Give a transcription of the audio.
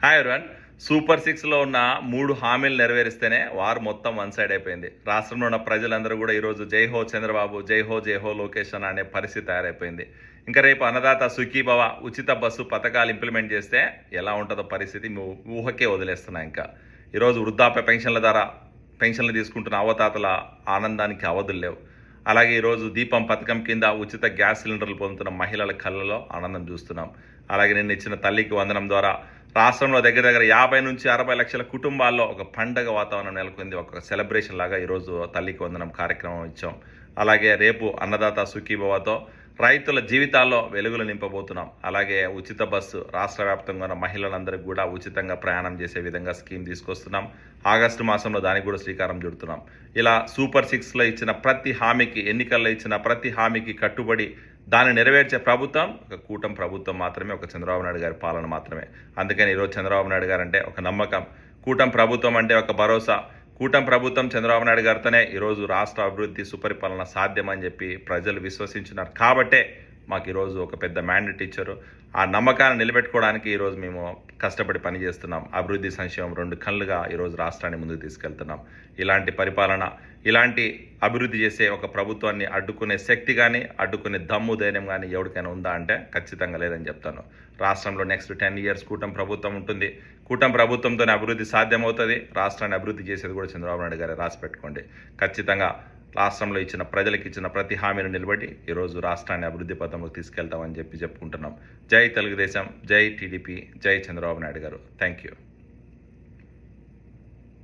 Hi everyone super సిక్స్లో ఉన్న మూడు హామీలు నెరవేరిస్తేనే వారు మొత్తం వన్ సైడ్ అయిపోయింది. రాష్ట్రంలో ఉన్న ప్రజలందరూ కూడా ఈరోజు జై హో చంద్రబాబు జై హో జై హో లోకేష్ అన్న అనే పరిస్థితి తయారైపోయింది. ఇంకా రేపు అన్నదాత సుఖీభవ ఉచిత బస్సు పథకాలు ఇంప్లిమెంట్ చేస్తే ఎలా ఉంటుందో పరిస్థితి మీ ఊహకే వదిలేస్తున్నా ఇంకా. ఈరోజు వృద్ధాప్య పెన్షన్ల ద్వారా పెన్షన్లు తీసుకుంటున్న అవతాతల ఆనందానికి అవధులు లేవు. అలాగే ఈరోజు దీపం పథకం కింద ఉచిత గ్యాస్ సిలిండర్లు పొందుతున్న మహిళల కళ్ళలో ఆనందం చూస్తున్నాం. అలాగే నిన్న ఇచ్చిన తల్లికి వందనం ద్వారా రాష్ట్రంలో దగ్గర దగ్గర యాభై నుంచి అరవై లక్షల కుటుంబాల్లో ఒక పండగ వాతావరణం నెలకొంది. ఒక సెలబ్రేషన్ లాగా ఈరోజు తల్లికి వందనం కార్యక్రమం ఇచ్చాం. అలాగే రేపు అన్నదాత సుఖీభవతో రైతుల జీవితాల్లో వెలుగులు నింపబోతున్నాం. అలాగే ఉచిత బస్సు రాష్ట్ర వ్యాప్తంగా ఉన్న మహిళలందరికీ కూడా ఉచితంగా ప్రయాణం చేసే విధంగా స్కీమ్ తీసుకొస్తున్నాం. ఆగస్టు మాసంలో దానికి కూడా శ్రీకారం చుడుతున్నాం. ఇలా సూపర్ సిక్స్లో ఇచ్చిన ప్రతి హామీకి ఎన్నికల్లో ఇచ్చిన ప్రతి హామీకి కట్టుబడి దాన్ని నెరవేర్చే ప్రభుత్వం ఒక కూటం ప్రభుత్వం మాత్రమే ఒక చంద్రబాబు నాయుడు గారి పాలన మాత్రమే. అందుకని ఈరోజు చంద్రబాబు నాయుడు గారు అంటే ఒక నమ్మకం. కూటం ప్రభుత్వం అంటే ఒక భరోసా. కూటమి ప్రభుత్వం చంద్రబాబు నాయుడు గారితోనే ఈరోజు రాష్ట్ర అభివృద్ధి సుపరిపాలన సాధ్యమని చెప్పి ప్రజలు విశ్వసించున్నారు. కాబట్టే మాకు ఈరోజు ఒక పెద్ద మ్యాండేట్ ఇచ్చారు. ఆ నమ్మకాన్ని నిలబెట్టుకోవడానికి ఈరోజు మేము కష్టపడి పనిచేస్తున్నాం. అభివృద్ధి సంక్షేమం రెండు కళ్ళుగా ఈరోజు రాష్ట్రాన్ని ముందుకు తీసుకెళ్తున్నాం. ఇలాంటి పరిపాలన ఇలాంటి అభివృద్ధి చేసే ఒక ప్రభుత్వాన్ని అడ్డుకునే శక్తి కానీ అడ్డుకునే దమ్ము ధైర్యం కానీ ఎవరికైనా ఉందా అంటే ఖచ్చితంగా లేదని చెప్తాను. రాష్ట్రంలో నెక్స్ట్ టెన్ ఇయర్స్ కూటమి ప్రభుత్వం ఉంటుంది. కూటమి ప్రభుత్వంతోనే అభివృద్ధి సాధ్యమవుతుంది. రాష్ట్రాన్ని అభివృద్ధి చేసేది కూడా చంద్రబాబు నాయుడు గారే రాసి పెట్టుకోండి. ఖచ్చితంగా రాష్ట్రంలో ఇచ్చిన ప్రజలకు ఇచ్చిన ప్రతి హామీని నిలబడి ఈరోజు రాష్ట్రాన్ని అభివృద్ధి పథంలోకి తీసుకెళ్తామని చెప్పి చెప్పుకుంటున్నాం. జై తెలుగుదేశం జై టీడీపీ జై చంద్రబాబు నాయుడు గారు. Thank you